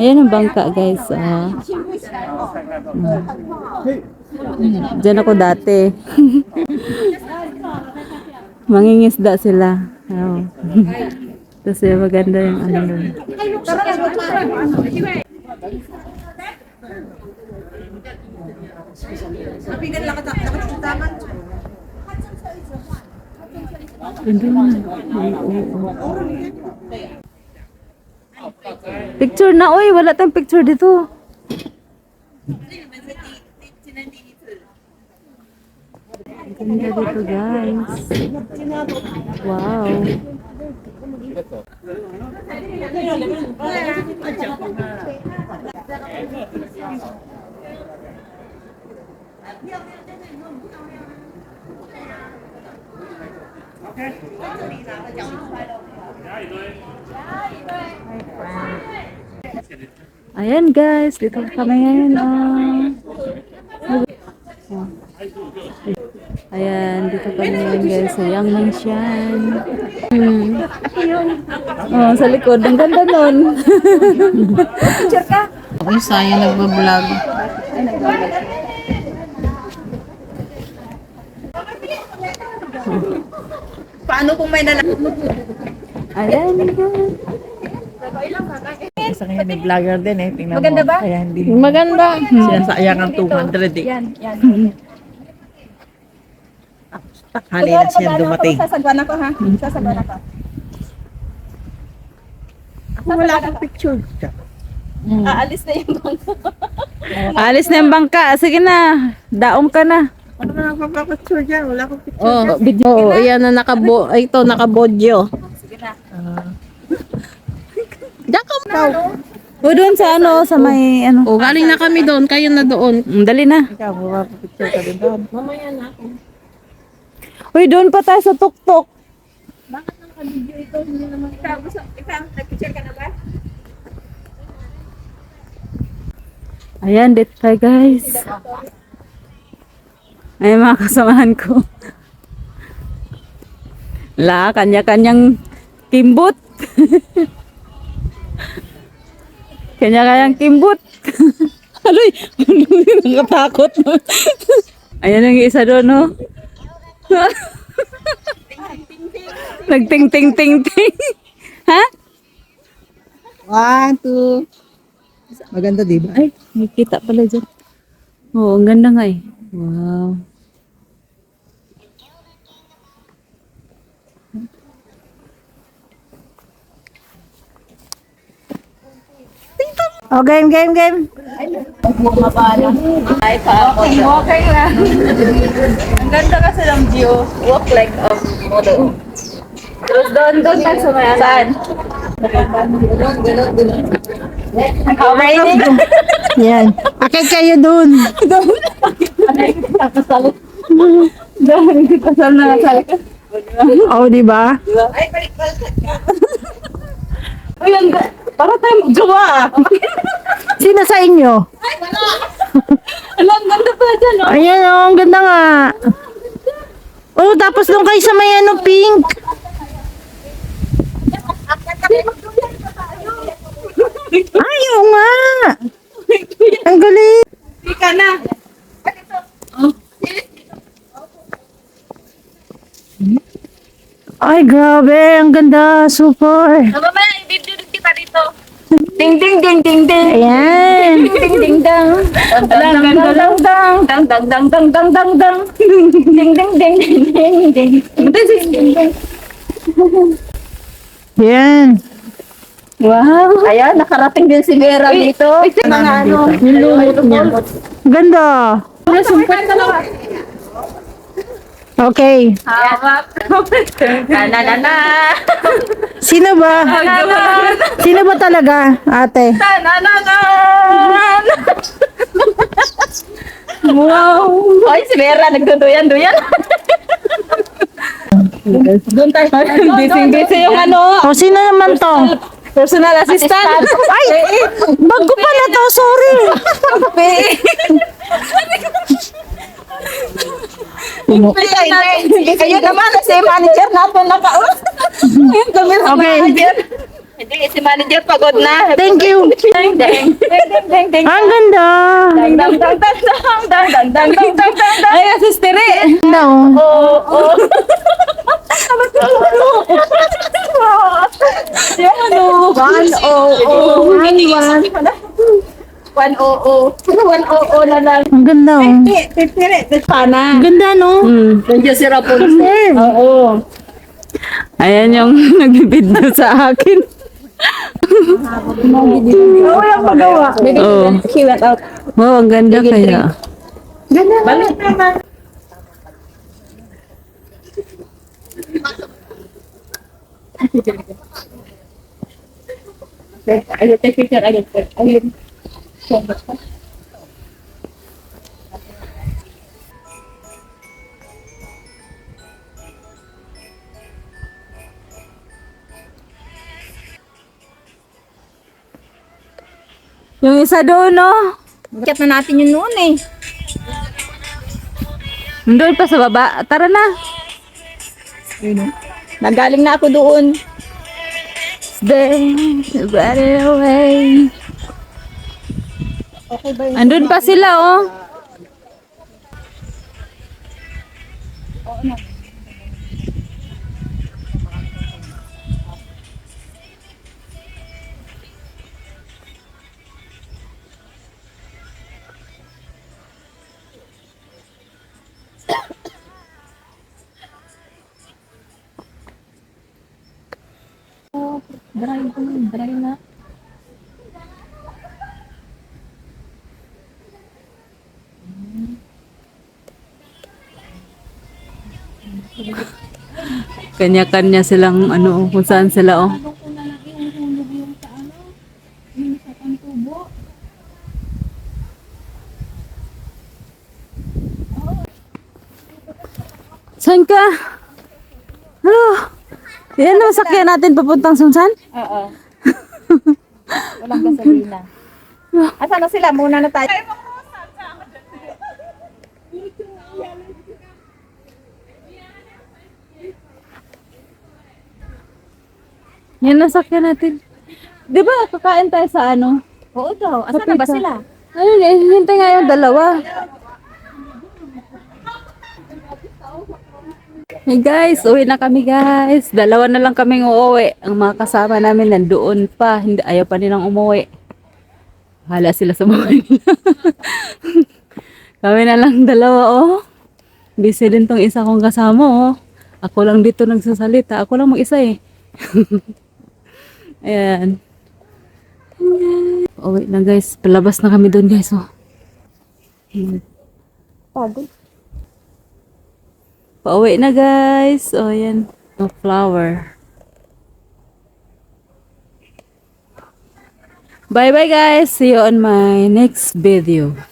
Ayan ang bangka, guys. Ah. Mm. Diyan ako dati. Mangingisda sila. Oh. Maganda yung ano doon. Ganda na. Oo, oo. Picture na, oy, wala tayong picture dito. Ganda dito, guys. Wow. Ayan guys, dito kami ngayon. Oh. Ayan, dito kami ngayon guys sa Yang Mangshan. Hmm. Oh, sa likod. Ang ganda nun. Ay, sayang nagbablog. Paano kung may nala... Ayan guys. Sa kanya may vlogger din eh. Tingnan Maganda mo. ba? Kaya hindi. Maganda. Sinasayang ang 200 eh. Yan, yan. Hali na siya dumating. Sasagwan ako ha. Sasagwan ako. Ako wala akong picture. Aalis na yung bangko. Alis na yung bangka. Sige na. Daong ka na. Ano na nakapapicture dyan? Wala akong picture. Oh, video. Oh, ayan na nakabo... Ito, nakabodyo. Ka mo. O doon sa ano, sa may ano. Oh, galing na kami doon. Kayo na doon. Mm, Dali na. Ikaw, wala akong picture ka din doon. Uy, doon pa tayo sa tuktok. Ikaw, gusto, ikaw, nag-picture ka na ba? Ayan, dito tayo guys. Ay, mga kasamahan ko. La, kanya-kanyang kimbot. kanya-kanyang kimbot. Aloy, nakatakot. Ayan ang isa doon, no? Nagting-ting-ting-ting. ha? One, two. Maganda, di ba? Ay, may kita pala dyan. Oo, ang ganda nga eh. Wow. Oh, game, game, game. Okay na. Ang ganda kasi ng view. Walk like a model. Doon, doon, doon tayo sa maya. Saan? How many? Yan. Akit kayo dun. Dahil hindi pa sa nakasali ka. Oh, di ba? Uy, ang ga- para tayo magjowa. Sino sa inyo? Alam, ang ganda pa dyan oh. Ayan, oh, ang ganda nga. Oh, tapos nung kayo sa may ano, pink. Ay, oo nga. Ang galing. Ika na. Ay, grabe. Ang ganda. Super. Dito. Ding, ding, ding, ding, ding. Ayan. Ding, ding, dang. Dang, dang, dang, dang, dang. Dang, dang, dang, dang, dang, dang, dang. Ding, ding, ding, ding, ding, ding. Ding, ding, ding. Yan. Wow. Ayan, nakarating din si Vera dito. Mga ano, nilulot niya. Ganda. Nasumpot ka na. Okay. Hawak. Na, na, na, na. Sino ba? Na, na, na. Sino ba talaga, ate? Na, na, na, na. Wow. Hoy, si Vera, nagduduyan-duyan. Doon tayo. Busy-busy yung ano, O, sino naman to? Personal assistant. Ay! Bago pala to, sorry. Kayo naman, si manager natin nakaus. Kami sa Okay. manager. Hindi, si manager pagod na. Thank you. Ding, ding, ding, ding, ding. Ang ganda. Dang, dang, dang, dang, dang, dang, dang, dang, dang, dang, dang, dang. Ay, asistere. Ganda oh. Oo, oo. Yung ano, one, oo, oo. One, one. One, oo. One, oo na lang. Ang ganda oh. Sana. Ang ganda no. Hmm. Nandiyan si Rapunzel. Oo. Ayan yung nagbibideo sa akin. Yung magawa. Oo. She went out. Wow, ang ganda kaya. Balik naman. Ayun, take picture. Ayun, ayun. Yung isa doon, no? Chat na natin yun noon eh. Doon pa sa baba. Tara na. Nagaling na ako doon. Tuesday, got away. Andun pa sila, oh. Oh, Oo, Kanya-kanya silang ano, kung saan sila, oh. Saan ka? Hello? Yan ang sakyan natin papuntang Sunsan? Oo. Walang gasolina. Asa na sila? Muna na tayo. Yan ang sakyan natin. Di ba kakain tayo sa ano? Oo daw. Asa na ba sila? Ayun, eh, hintay nga yung dalawa. Hey guys, uwi na kami guys. Dalawa na lang kaming uuwi. Ang mga kasama namin nandoon pa. Hindi, ayaw pa nilang umuwi. Hala sila sa buhay kami na lang dalawa oh. Busy din tong isa kong kasama oh. Ako lang dito nagsasalita. Ako lang mag-isa eh. Ayan. Uwi na guys. Palabas na kami doon guys oh. Pagod. Pauwi na guys. O, yan. No flower. Bye bye guys. See you on my next video.